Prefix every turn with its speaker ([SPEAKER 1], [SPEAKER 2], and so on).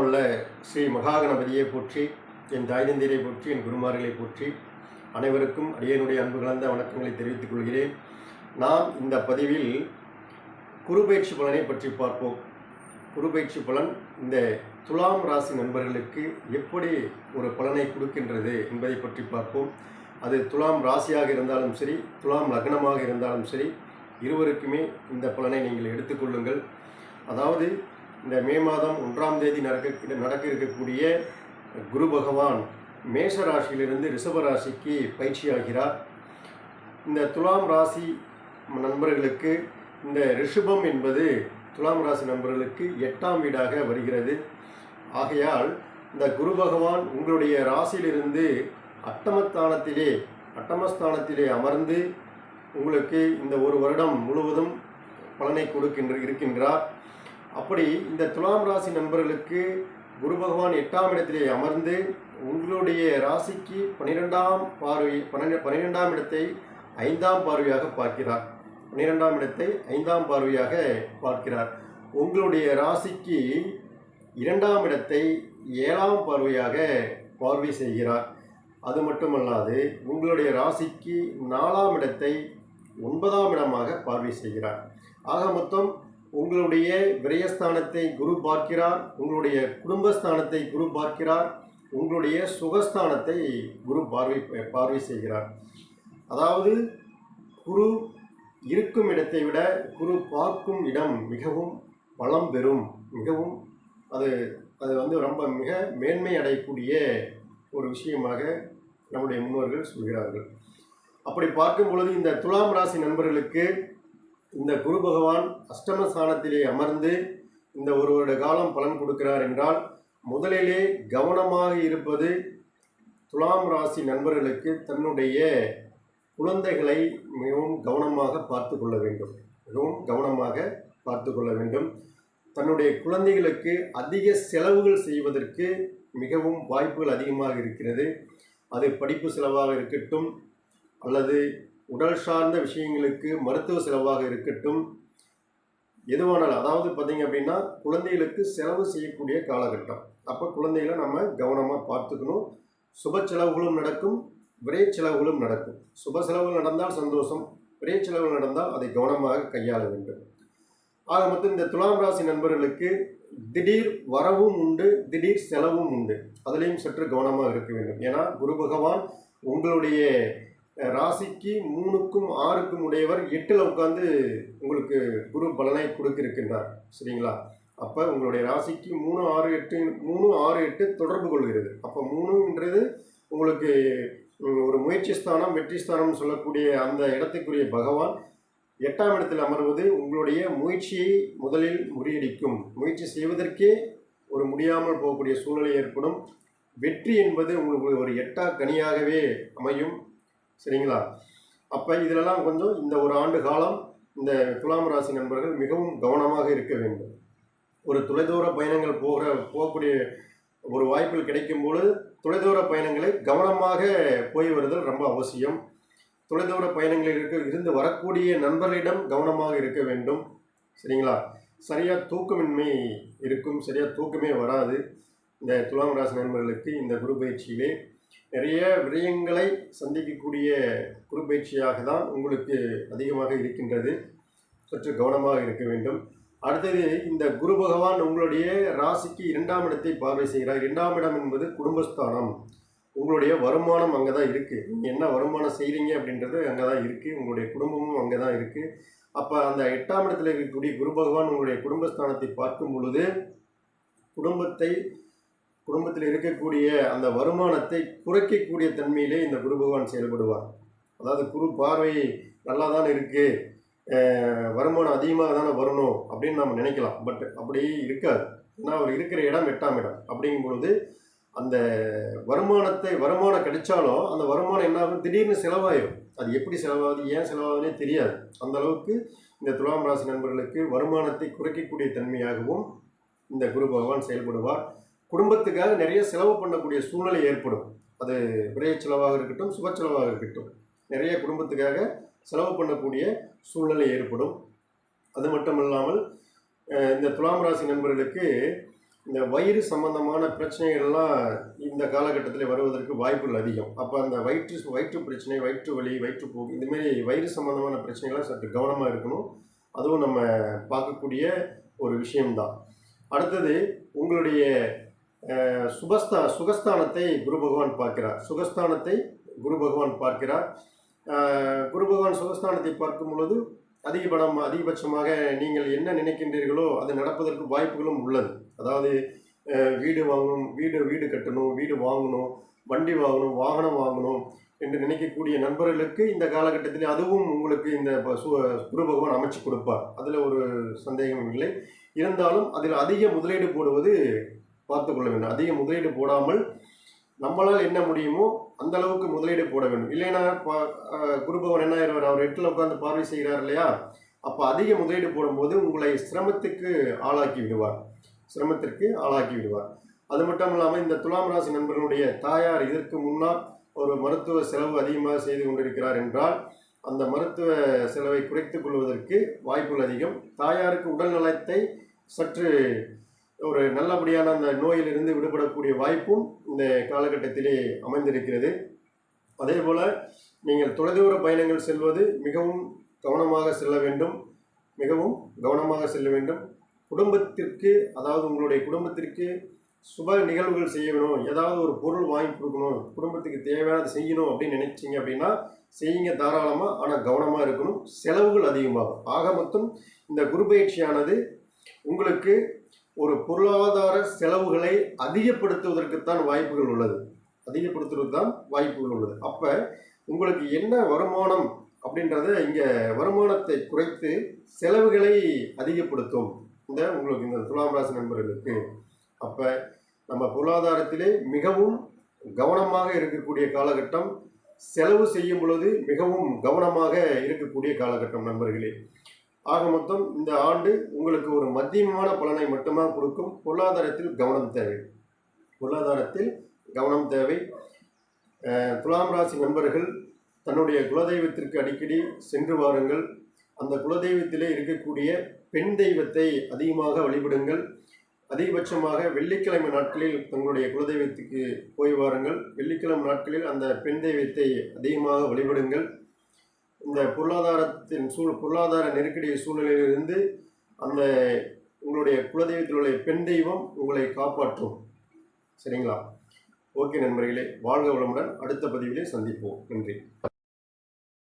[SPEAKER 1] உள்ள ஸ்ரீ மகாகணபதியை போற்றி என் தாய்தந்திரை போற்றி என் குருமார்களை போற்றி அனைவருக்கும் அடியனுடைய அன்பு கலந்த வணக்கங்களை தெரிவித்துக் கொள்கிறேன். நாம் இந்த பதிவில் குருபயிற்சி பலனை பற்றி பார்ப்போம். குருபயிற்சி பலன் இந்த துலாம் ராசி நண்பர்களுக்கு எப்படி ஒரு பலனை கொடுக்கின்றது என்பதை பற்றி பார்ப்போம். அது துலாம் ராசியாக இருந்தாலும் சரி துலாம் லக்னமாக இருந்தாலும் சரி இருவருக்குமே இந்த பலனை நீங்கள் எடுத்துக்கொள்ளுங்கள் அதாவது இந்த மே மாதம் ஒன்றாம் தேதி நடக்க நடக்க இருக்கக்கூடிய குரு பகவான் மேஷ ராசியிலிருந்து ரிஷப ராசிக்கு பயிற்சியாகிறார். இந்த துலாம் ராசி நண்பர்களுக்கு இந்த ரிஷபம் என்பது துலாம் ராசி நண்பர்களுக்கு எட்டாம் வீடாக வருகிறது. ஆகையால் இந்த குரு பகவான் உங்களுடைய ராசியிலிருந்து அட்டமஸ்தானத்திலே அட்டமஸ்தானத்திலே அமர்ந்து உங்களுக்கு இந்த ஒரு வருடம் முழுவதும் பலனை கொடுக்கின்ற இருக்கின்றார். அப்படி இந்த துலாம் ராசி நண்பர்களுக்கு குரு பகவான் எட்டாம் இடத்திலே அமர்ந்து உங்களுடைய ராசிக்கு பன்னிரெண்டாம் பார்வை பன்னெண்டு பன்னிரெண்டாம் இடத்தை ஐந்தாம் பார்வையாக பார்க்கிறார். பன்னிரெண்டாம் இடத்தை ஐந்தாம் பார்வையாக பார்க்கிறார். உங்களுடைய ராசிக்கு இரண்டாம் இடத்தை ஏழாம் பார்வையாக பார்வை செய்கிறார். அது மட்டுமல்லாது உங்களுடைய ராசிக்கு நாலாம் இடத்தை ஒன்பதாம் இடமாக பார்வை செய்கிறார். ஆக மொத்தம் உங்களுடைய விரயஸ்தானத்தை குரு பார்க்கிறார் உங்களுடைய குடும்பஸ்தானத்தை குரு பார்க்கிறார் உங்களுடைய சுகஸ்தானத்தை குரு பார்வை பார்வை செய்கிறார். அதாவது குரு இருக்கும் இடத்தை விட குரு பார்க்கும் இடம் மிகவும் பலம் பெறும் மிகவும் அது அது வந்து ரொம்ப மிக மேன்மை அடையக்கூடிய ஒரு விஷயமாக நம்முடைய முன்னோர்கள் சொல்கிறார்கள். அப்படி பார்க்கும் பொழுது இந்த துலாம் ராசி நண்பர்களுக்கு இந்த குரு பகவான் அஷ்டம ஸ்தானத்திலே அமர்ந்து இந்த ஒரு வருட காலம் பலன் கொடுக்கிறார் என்றால் முதலிலே கவனமாக இருப்பது துலாம் ராசி நண்பர்களுக்கு தன்னுடைய குழந்தைகளை மிகவும் கவனமாக பார்த்து கொள்ள வேண்டும். மிகவும் கவனமாக பார்த்து கொள்ள வேண்டும். தன்னுடைய குழந்தைகளுக்கு அதிக செலவுகள் செய்வதற்கு மிகவும் வாய்ப்புகள் அதிகமாக இருக்கிறது. அது படிப்பு செலவாக இருக்கட்டும் அல்லது உடல் சார்ந்த விஷயங்களுக்கு மருத்துவ செலவாக இருக்கட்டும் எதுவானாலும் அதாவது பார்த்தீங்க அப்படின்னா குழந்தைகளுக்கு செலவு செய்யக்கூடிய காலகட்டம். அப்போ குழந்தைகளை நம்ம கவனமாக பார்த்துக்கணும். சுப செலவுகளும் நடக்கும் விரை செலவுகளும் நடக்கும். சுப செலவுகள் நடந்தால் சந்தோஷம் விரை செலவுகள் நடந்தால் அதை கவனமாக கையாள வேண்டும். ஆக மொத்தம் இந்த துலாம் ராசி நண்பர்களுக்கு திடீர் வரவும் உண்டு திடீர் செலவும் உண்டு. அதுலேயும் சற்று கவனமாக இருக்க வேண்டும். ஏன்னா குரு பகவான் உங்களுடைய ராசிக்கு மூணுக்கும் ஆறுக்கும் உடையவர் எட்டில் உட்காந்து உங்களுக்கு குரு பலனை கொடுக்கிருக்கின்றார் சரிங்களா? அப்போ உங்களுடைய ராசிக்கு மூணு ஆறு எட்டு மூணு ஆறு எட்டு தொடர்பு கொள்கிறது. அப்போ மூணுன்றது உங்களுக்கு ஒரு முயற்சி ஸ்தானம் வெற்றி ஸ்தானம் சொல்லக்கூடிய அந்த இடத்துக்குரிய பகவான் எட்டாம் இடத்தில் அமர்வது உங்களுடைய முயற்சியை முதலில் முறியடிக்கும். முயற்சி செய்வதற்கே ஒரு முடியாமல் போகக்கூடிய சூழ்நிலை ஏற்படும். வெற்றி என்பது உங்களுக்கு ஒரு எட்டா கனியாகவே அமையும். சரிங்களா? அப்போ இதிலெல்லாம் கொஞ்சம் இந்த ஒரு ஆண்டு காலம் இந்த துலாம் ராசி நண்பர்கள் மிகவும் கவனமாக இருக்க வேண்டும். ஒரு தொலைதூர பயணங்கள் போகிற போகக்கூடிய ஒரு வாய்ப்புகள் கிடைக்கும் பொழுது தொலைதூர பயணங்களை கவனமாக போய் வருதல் ரொம்ப அவசியம். தொலைதூர பயணங்களில் இருக்க இருந்து வரக்கூடிய நண்பர்களிடம் கவனமாக இருக்க வேண்டும். சரிங்களா? சரியாக தூக்கமின்மை இருக்கும் சரியாக தூக்கமே வராது. இந்த துலாம் ராசி நண்பர்களுக்கு இந்த குரு பயிற்சியிலே நிறைய விரயங்களை சந்திக்கக்கூடிய குறுப்பயிற்சியாக தான் உங்களுக்கு அதிகமாக இருக்கின்றது. சற்று கவனமாக இருக்க வேண்டும். அடுத்தது இந்த குரு பகவான் உங்களுடைய ராசிக்கு இரண்டாம் இடத்தை பார்வை செய்கிறார். இரண்டாம் இடம் என்பது குடும்பஸ்தானம். உங்களுடைய வருமானம் அங்கே தான் இருக்குது நீங்கள் என்ன வருமானம் செய்கிறீங்க அப்படின்றது அங்கே தான் இருக்குது உங்களுடைய குடும்பமும் அங்கே தான் இருக்குது அப்போ அந்த எட்டாம் இடத்தில் இருக்கக்கூடிய குரு பகவான் உங்களுடைய குடும்பஸ்தானத்தை பார்க்கும் பொழுது குடும்பத்தை குடும்பத்தில் இருக்கக்கூடிய அந்த வருமானத்தை குறைக்கக்கூடிய தன்மையிலே இந்த குரு பகவான் செயல்படுவார். அதாவது குரு பார்வை நல்லா தான் இருக்குது வருமானம் அதிகமாக தானே வரணும் அப்படின்னு நம்ம நினைக்கலாம். பட் அப்படி இருக்காது. ஏன்னா அவர் இருக்கிற இடம் எட்டாம் இடம். அப்படிங்கும் பொழுது அந்த வருமானத்தை வருமானம் கிடைச்சாலும் அந்த வருமானம் என்ன ஆகும்? திடீர்னு செலவாயிடும் அது எப்படி செலவாகுது? ஏன் செலவாகுதுன்னே தெரியாது. அந்த அளவுக்கு இந்த துலாம் ராசி நண்பர்களுக்கு வருமானத்தை குறைக்கக்கூடிய தன்மையாகவும் இந்த குரு பகவான் செயல்படுவார். குடும்பத்துக்காக நிறைய செலவு பண்ணக்கூடிய சூழ்நிலை ஏற்படும். அது விரைய செலவாக இருக்கட்டும் சுப செலவாக இருக்கட்டும். நிறைய குடும்பத்துக்காக செலவு பண்ணக்கூடிய சூழ்நிலை ஏற்படும். அது மட்டும் இல்லாமல் இந்த துலாம் ராசி நண்பர்களுக்கு இந்த வயிறு சம்பந்தமான பிரச்சனைகள்லாம் இந்த காலகட்டத்தில் வருவதற்கு வாய்ப்புகள் அதிகம். அப்போ அந்த வயிற்று வயிற்று பிரச்சனை வயிற்று வலி வயிற்றுப்போக்கு இதுமாரி வயிறு சம்பந்தமான பிரச்சனைகள்லாம் சற்று கவனமாக இருக்கணும். அதுவும் நம்ம பார்க்கக்கூடிய ஒரு விஷயம்தான். அடுத்தது உங்களுடைய அஹ், சுபஸ்தா சுகஸ்தானத்தை குரு பகவான் பார்க்கிறார். சுகஸ்தானத்தை குரு பகவான் பார்க்கிறார். குரு பகவான் சுகஸ்தானத்தை பார்க்கும் பொழுது அதிகபடம் அதிகபட்சமாக நீங்கள் என்ன நினைக்கின்றீர்களோ அது நடப்பதற்கு வாய்ப்புகளும் உள்ளது. அதாவது வீடு வாங்கணும் வீடு வீடு கட்டணும் வீடு வாங்கணும் வண்டி வாங்கணும் வாகனம் வாங்கணும் என்று நினைக்கக்கூடிய நண்பர்களுக்கு இந்த காலகட்டத்தில் அதுவும் உங்களுக்கு இந்த ப- குரு பகவான் அமைச்சு கொடுப்பார். அதில் ஒரு சந்தேகம் இல்லை. இருந்தாலும் அதில் அதிக முதலீடு போடுவது பார்த்து கொள்ள வேண்டும். அதிக முதலீடு போடாமல் நம்மளால் என்ன முடியுமோ அந்த அளவுக்கு முதலீடு போட வேண்டும். இல்லைன்னா குருபவன் என்ன ஆயிடுவார்? அவர் எட்டில் உட்காந்து பார்வை செய்கிறார் இல்லையா? அப்போ அதிக முதலீடு போடும்போது உங்களை சிரமத்துக்கு ஆளாக்கி விடுவார். சிரமத்திற்கு ஆளாக்கி விடுவார். அது மட்டும் இல்லாமல் இந்த துலாம் ராசி நண்பர்களுடைய தாயார் இதற்கு முன்னால் ஒரு மருத்துவ செலவு அதிகமாக செய்து கொண்டிருக்கிறார் என்றால் அந்த மருத்துவ செலவை குறைத்துக் கொள்வதற்கு வாய்ப்புகள் அதிகம். தாயாருக்கு உடல் நலத்தை சற்று ஒரு நல்லபடியான அந்த நோயிலிருந்து விடுபடக்கூடிய வாய்ப்பும் இந்த காலகட்டத்திலே அமைந்திருக்கிறது. அதே போல் நீங்கள் தொலைதூர பயணங்கள் செல்வது மிகவும் கவனமாக செல்ல வேண்டும். மிகவும் கவனமாக செல்ல வேண்டும். குடும்பத்திற்கு அதாவது உங்களுடைய குடும்பத்திற்கு சுப நிகழ்வுகள் செய்ய வேணும் ஏதாவது ஒரு பொருள் வாங்கி கொடுக்கணும். குடும்பத்துக்கு தேவையானது செய்யணும் அப்படின்னு நினைச்சீங்க அப்படின்னா செய்யுங்க தாராளமாக ஆனால் கவனமாக இருக்கணும். செலவுகள் அதிகமாகும். ஆக மொத்தம் இந்த குரு பயிற்சியானது உங்களுக்கு ஒரு பொருளாதார செலவுகளை அதிகப்படுத்துவதற்குத்தான் வாய்ப்புகள் உள்ளது. அதிகப்படுத்துவது தான் வாய்ப்புகள் உள்ளது. அப்போ உங்களுக்கு என்ன வருமானம் அப்படின்றத இங்கே வருமானத்தை குறைத்து செலவுகளை அதிகப்படுத்தும். இந்த உங்களுக்கு இந்த துலாம் ராசி நண்பர்களுக்கு. அப்போ நம்ம பொருளாதாரத்திலே மிகவும் கவனமாக இருக்கக்கூடிய காலகட்டம் செலவு செய்யும் பொழுது மிகவும் கவனமாக இருக்கக்கூடிய காலகட்டம் நண்பர்களே. ஆக மொத்தம் இந்த ஆண்டு உங்களுக்கு ஒரு மத்தியமான பலனை மட்டுமே கொடுக்கும். பொருளாதாரத்தில் கவனம் தேவை. பொருளாதாரத்தில் கவனம் தேவை. துலாம் ராசி நண்பர்கள் தன்னுடைய குலதெய்வத்திற்கு அடிக்கடி சென்று வாருங்கள். அந்த குலதெய்வத்திலே இருக்கக்கூடிய பெண் தெய்வத்தை அதிகமாக வழிபடுங்கள். அதிகபட்சமாக வெள்ளிக்கிழமை நாட்களில் தங்களுடைய குலதெய்வத்துக்கு போய் வாருங்கள். வெள்ளிக்கிழமை நாட்களில் அந்த பெண் தெய்வத்தை அதிகமாக வழிபடுங்கள். இந்த பொருளாதாரத்தின் சூழ் பொருளாதார நெருக்கடி சூழ்நிலையிலிருந்து அந்த உங்களுடைய குலதெய்வத்தினுடைய பெண் தெய்வம் உங்களை காப்பாற்றும். சரிங்களா? ஓகே நண்பர்களே வாழ்க வளமுடன் அடுத்த பதிவிலே சந்திப்போம். நன்றி.